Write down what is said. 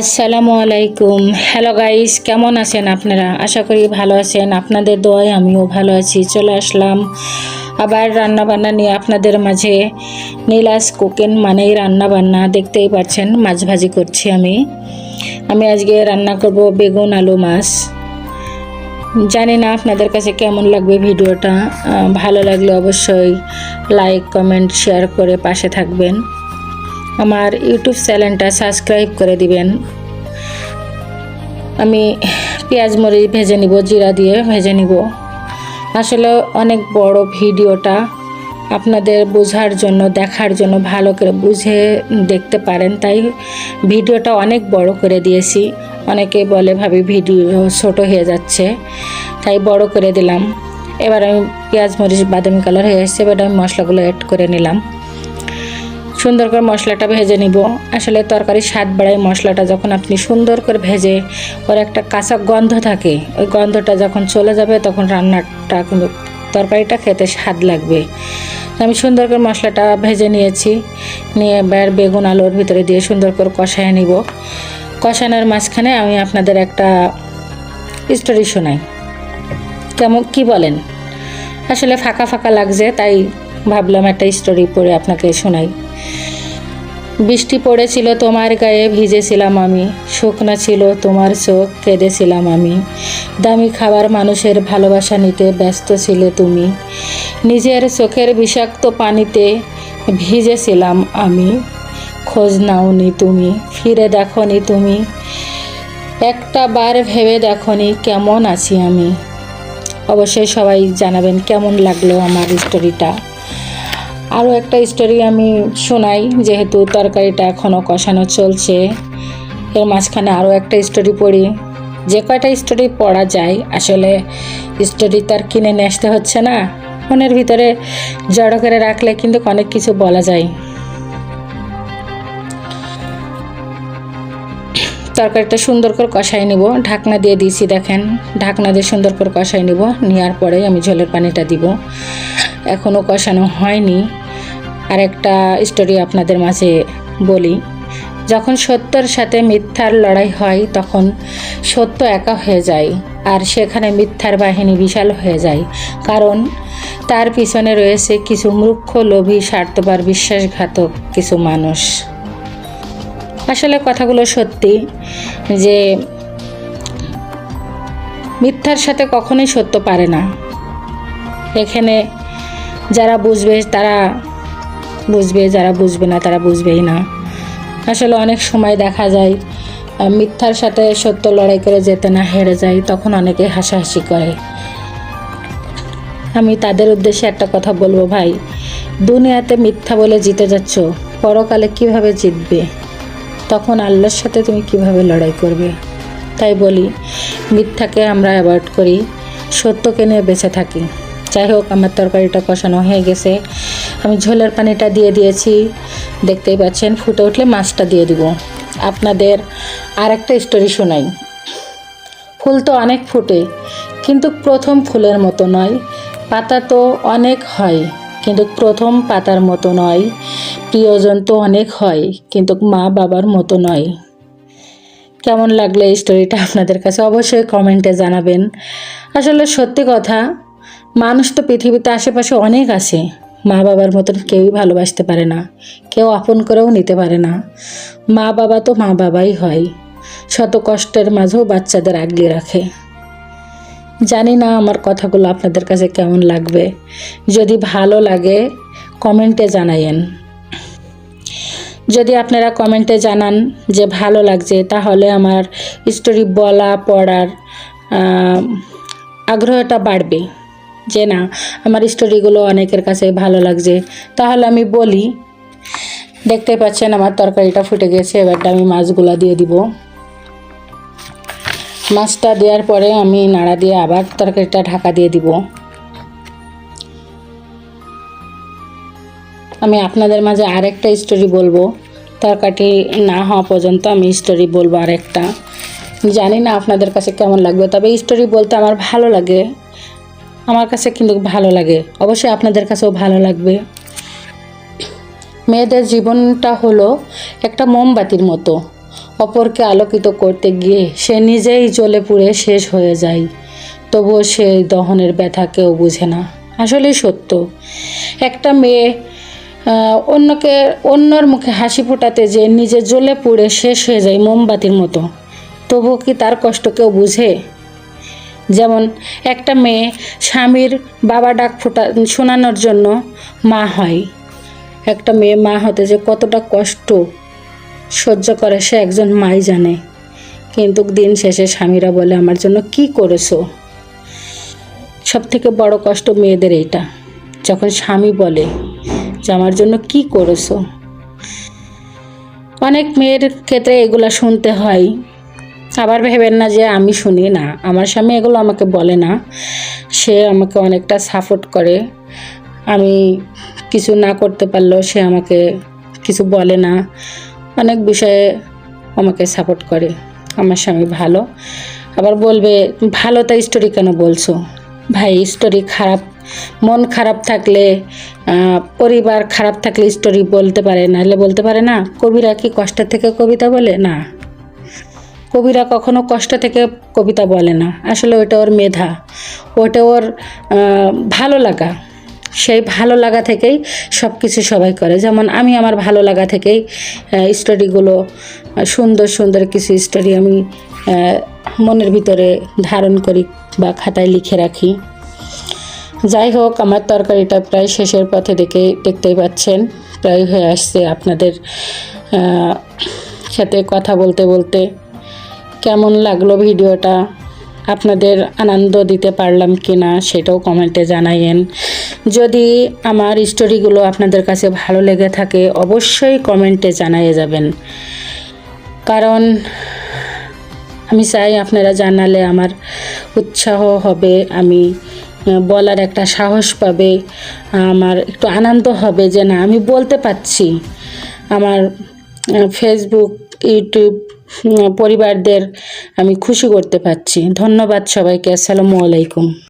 আসসালামু আলাইকুম। Hello guys কেমন আছেন আপনারা? আশা করি ভালো আছেন। আপনাদের দোয়ায় আমিও ভালো আছি। চলে আসলাম আবার রান্না বান্না নিয়ে আপনাদের মাঝে। নীলাস কুকিং মানেই রান্না বান্না দেখতেই পাচ্ছেন মাছ ভাজি করছি আমি। আমি আজকে রান্না করব বেগুন আলু মাছ। জানি না আপনাদের কাছে কেমন লাগবে ভিডিওটা। ভালো লাগলে অবশ্যই লাইক কমেন্ট শেয়ার করে পাশে থাকবেন। আমার ইউটিউব চ্যানেলটা সাবস্ক্রাইব করে দিবেন। আমি পেঁয়াজ মরিচ ভেজে নিব, জিরা দিয়ে ভেজে নিব। আসলে অনেক বড় ভিডিওটা আপনাদের বোঝার জন্য, দেখার জন্য ভালো করে বুঝে দেখতে পারেন। তাই ভিডিওটা অনেক বড় করে দিয়েছি। অনেকে বলে, ভাবি, ভিডিও ছোট হয়ে যাচ্ছে। তাই বড় করে দিলাম। এবার আমি পেঁয়াজ, মরিচ, বাদামি কালার হয়ে এসেছে। এবার আমি মশলাগুলো অ্যাড করে নিলাম। সুন্দর করে মশলাটা ভেজে নিব। আসলে তরকারি স্বাদ বাড়ায় মশলাটা যখন আপনি সুন্দর করে ভেজে ওর একটা কাঁচা গন্ধ থাকে, ওই গন্ধটা যখন চলে যাবে তখন রান্নাটা কিন্তু তরকারিটা খেতে স্বাদ লাগবে। আমি সুন্দর করে মশলাটা ভেজে নিয়েছি, নিয়ে এবার বেগুন আলুর ভিতরে দিয়ে সুন্দর করে কষায় নিব। কষানোর মাঝখানে আমি আপনাদের একটা স্টোরি শোনাই। কেমন, কি বলেন? আসলে ফাঁকা ফাঁকা লাগছে, তাই ভাবলাম একটা স্টোরি পড়ে আপনাকে শোনাই। বৃষ্টি পড়েছিল তোমার গায়ে, ভিজেছিলাম আমি। শুকনা ছিল তোমার চোখ, কেঁদেছিলাম আমি। দামি খাবার মানুষের ভালোবাসা নিতে ব্যস্ত ছিলে তুমি। নিজের চোখের বিষাক্ত পানিতে ভিজেছিলাম আমি। খোঁজ নাওনি তুমি, ফিরে দেখনি তুমি। একটা বার ভেবে দেখনি কেমন আছি আমি। অবশ্যই সবাই জানাবেন কেমন লাগল আমার স্টোরিটা আরও একটা স্টোরি আমি শোনাই, যেহেতু তরকারিটা এখনও কষানো চলছে। এর মাঝখানে আরও একটা স্টোরি পড়ি। যে কয়টা স্টোরি পড়া যায়, আসলে স্টোরি তার কিনে নিয়ে আসতে হচ্ছে না। মনের ভিতরে জড়ো করে রাখলে কিন্তু অনেক কিছু বলা যায়। তরকারিটা সুন্দর করে কষাই নিব। ঢাকনা দিয়ে দিয়েছি, দেখেন। ঢাকনা দিয়ে সুন্দর করে কষাই নিব। নেওয়ার পরে আমি ঝোলের পানিটা দিব। এখনও কষানো হয়নি। আর একটা স্টোরি আপনাদের মাঝে বলি। যখন সত্যর সাথে মিথ্যার লড়াই হয়, তখন সত্য একা হয়ে যায় আর সেখানে মিথ্যার বাহিনী বিশাল হয়ে যায়। কারণ তার পিছনে রয়েছে কিছু মূর্খ, লোভী, স্বার্থপর, বিশ্বাসঘাতক কিছু মানুষ। আসলে কথাগুলো সত্যি যে মিথ্যার সাথে কখনোই সত্য পারে না। এখানে যারা বুঝবে, তারা বুঝবে, যারা বুঝবে না, তারা বুঝবেই না। আসলে অনেক সময় দেখা যায় মিথ্যার সাথে সত্য লড়াই করে যেতে না হেরে যায়, তখন অনেকে হাসাহাসি করে। আমি তাদের উদ্দেশ্যে একটা কথা বলব ভাই। দুনিয়াতে মিথ্যা বলে জিতে যাচ্ছ, পরকালে কীভাবে জিতবে? তখন আল্লাহর সাথে তুমি কীভাবে লড়াই করবে? তাই বলি, মিথ্যাকে আমরা অ্যাভয়েড করি, সত্যকে নিয়ে বেঁচে থাকি। যাই হোক, আমার তরকারিটা কষানো হয়ে গেছে। আমি ঝোলের পানিটা দিয়ে দিয়েছি। দেখতেই পাচ্ছেন, ফুটে উঠলে মাছটা দিয়ে দিব। আপনাদের আর একটা স্টোরি শোনাই। ফুল তো অনেক ফুটে, কিন্তু প্রথম ফুলের মতো নয়। পাতা তো অনেক হয়, কিন্তু প্রথম পাতার মতো নয়। প্রিয়জন তো অনেক হয়, কিন্তু মা বাবার মতো নয়। কেমন লাগল এই স্টোরিটা আপনাদের কাছে অবশ্যই কমেন্টে জানাবেন। আসলে সত্যি কথা মানুষ তো পৃথিবীতে আশেপাশে অনেক আছে। মা বাবার মতন কেউই ভালোবাসতে পারে না। কেউ আপন করেও নিতে পারে না। মা বাবা তো মা বাবাই হয়। শত কষ্টের মাঝেও বাচ্চাদের আগলে রাখে। জানি না আমার কথাগুলো আপনাদের কাছে কেমন লাগবে। যদি ভালো লাগে, কমেন্টে জানাইয়েন যদি আপনারা কমেন্টে জানান যে ভালো লাগছে, তাহলে আমার স্টোরি বলা, পড়ার আগ্রহটা বাড়বে। যে না, আমার স্টোরিগুলো অনেকের কাছে ভালো লাগছে। তাহলে আমি বলি দেখতে পাচ্ছেন আমার তরকারিটা ফুটে গেছে এবারটা আমি মাছগুলো দিয়ে দিব। মাছটা দেওয়ার পরে আমি নাড়া দিয়ে আবার তরকারিটা ঢাকা দিয়ে দিব। আমি আপনাদের মাঝে আরেকটা স্টোরি বলব। তরকারি না হওয়া পর্যন্ত আমি স্টোরি বলব আরেকটা। জানি না আপনাদের কাছে কেমন লাগবে, তবে স্টোরি বলতে আমার ভালো লাগে। আমার কাছে কিন্তু ভালো লাগে। অবশ্যই আপনাদের কাছেও ভালো লাগবে। মেয়েদের জীবনটা হলো একটা মোমবাতির মতো। অপরকে আলোকিত করতে গিয়ে সে নিজেই জ্বলে পুড়ে শেষ হয়ে যায়। তবুও সে দহনের ব্যথা কেউ বুঝে না। আসলেই সত্য। একটা মেয়ে অন্যকে, অন্যর মুখে হাসি ফোটাতে যে নিজে জ্বলে পুড়ে শেষ হয়ে যায় মোমবাতির মতো। তবুও কি তার কষ্ট কেউ বুঝে? যেমন একটা মেয়ে স্বামীর বাবা ডাক ফোটা, শোনানোর জন্য মা হয়। একটা মেয়ে মা হতে যে কতটা কষ্ট সহ্য করে সে একজন মাই জানে। কিন্তু দিন শেষে স্বামীরা বলে, আমার জন্য কি করেছ? সব থেকে বড় কষ্ট মেয়েদের এইটা। যখন স্বামী বলে যে, আমার জন্য কি করেছ? অনেক মেয়ের ক্ষেত্রে এগুলা শুনতে হয়। আবার ভেবেন না যে আমি শুনি না। আমার স্বামী এগুলো আমাকে বলে না। সে আমাকে অনেকটা সাপোর্ট করে। আমি কিছু না করতে পারলেও সে আমাকে কিছু বলে না। অনেক বিষয়ে আমাকে সাপোর্ট করে। আমার স্বামী ভালো। আবার বলবে, ভালো তা স্টোরি কেন বলছো? ভাই স্টোরি খারাপ। মন খারাপ থাকলে পরিবার খারাপ থাকলে স্টোরি বলতে পারে। নাহলে বলতে পারে না, কবিরা কি কষ্ট থেকে কবিতা বলে? না। কবিরা কখনো কষ্ট থেকে কবিতা বলে না। আসলে ওটা ওর মেধা। ওটা ওর ভালো লাগা। সেই ভালো লাগা থেকেই সব কিছু সবাই করে। যেমন আমি আমার ভালো লাগা থেকেই স্টোরিগুলো সুন্দর সুন্দর কিছু স্টোরি আমি মনের ভিতরে ধারণ করি বা খাতায় লিখে রাখি। যাই হোক, আমার তরকারিটা প্রায় শেষের পথে দেখে, দেখতেই পাচ্ছেন, প্রায় হয়ে আসছে আপনাদের সাথে কথা বলতে বলতে। কেমন লাগল ভিডিওটা? আপনাদের আনন্দ দিতে পারলাম কি না সেটাও কমেন্টে জানাইয়েন। যদি আমার স্টোরিগুলো আপনাদের কাছে ভালো লেগে থাকে, অবশ্যই কমেন্টে জানাইয়ে যাবেন। কারণ আমি চাই আপনারা জানালে আমার উৎসাহ হবে, আমি বলার একটা সাহস পাবে, আমার একটু আনন্দ হবে যে না, আমি বলতে পারছি। আমার ফেসবুক ইউটিউব পরিবারদের আমি খুশি করতে পারছি। ধন্যবাদ সবাইকে আসসালামু আলাইকুম।